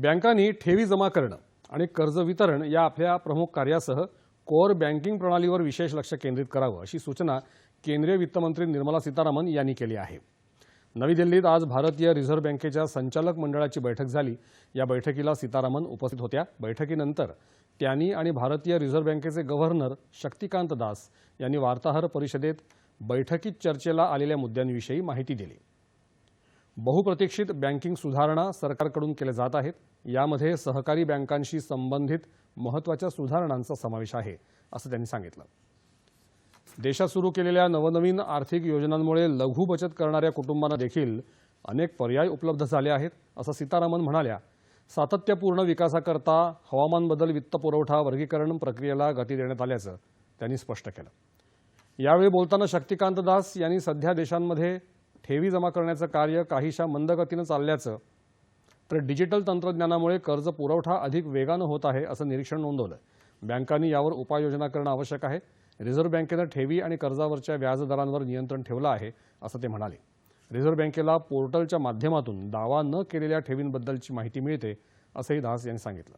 बँकांनी ठेवी जमा करणं आणि कर्ज वितरण या आपल्या प्रमुख कार्यासह कोअर बँकिंग प्रणालीवर विशेष लक्ष केंद्रित करावं अशी सूचना केंद्रीय वित्तमंत्री निर्मला सीतारामन यांनी केली आहे. नवी दिल्लीत आज भारतीय रिझर्व्ह बँकेच्या संचालक मंडळाची बैठक झाली. या बैठकीला सीतारामन उपस्थित होत्या. बैठकीनंतर त्यांनी आणि भारतीय रिझर्व्ह बँकेचे गव्हर्नर शक्तिकांत दास यांनी वार्ताहर परिषदेत बैठकीत चर्चेला आलेल्या मुद्द्यांविषयी माहिती दिली. बहुप्रतीक्षित बँकिंग सुधारणा सरकारकडून केल्या जात आहेत. यामध्ये सहकारी बँकांशी संबंधित महत्त्वाच्या सुधारणांचा समावेश आहे असं त्यांनी सांगितलं. देशात सुरू केलेल्या नवनवीन आर्थिक योजनांमुळे लघु बचत करणाऱ्या कुटुंबांना देखील अनेक पर्याय उपलब्ध झाले आहेत असं सीतारामन म्हणाल्या. सातत्यपूर्ण विकासाकरता हवामान बदल वित्तपुरवठा वर्गीकरण प्रक्रियेला गती देण्यात आल्याचं त्यांनी स्पष्ट केलं. यावेळी बोलताना शक्तिकांत दास यांनी सध्या देशांमध्ये ठेवी जमा करण्याचं कार्य काहीशा मंदगतीनं चालल्याचं तर डिजिटल तंत्रज्ञानामुळे कर्ज पुरवठा अधिक वेगानं होत आहे असं निरीक्षण नोंदवलं बँकांनी यावर उपाययोजना करणं आवश्यक आहे. रिझर्व्ह बँकेनं ठेवी आणि कर्जावरच्या व्याजदरांवर नियंत्रण ठेवलं आहे असं ते म्हणाले. रिझर्व्ह बँकेला पोर्टलच्या माध्यमातून दावा न केलेल्या ठेवींबद्दलची माहिती मिळते असंही दास यांनी सांगितलं.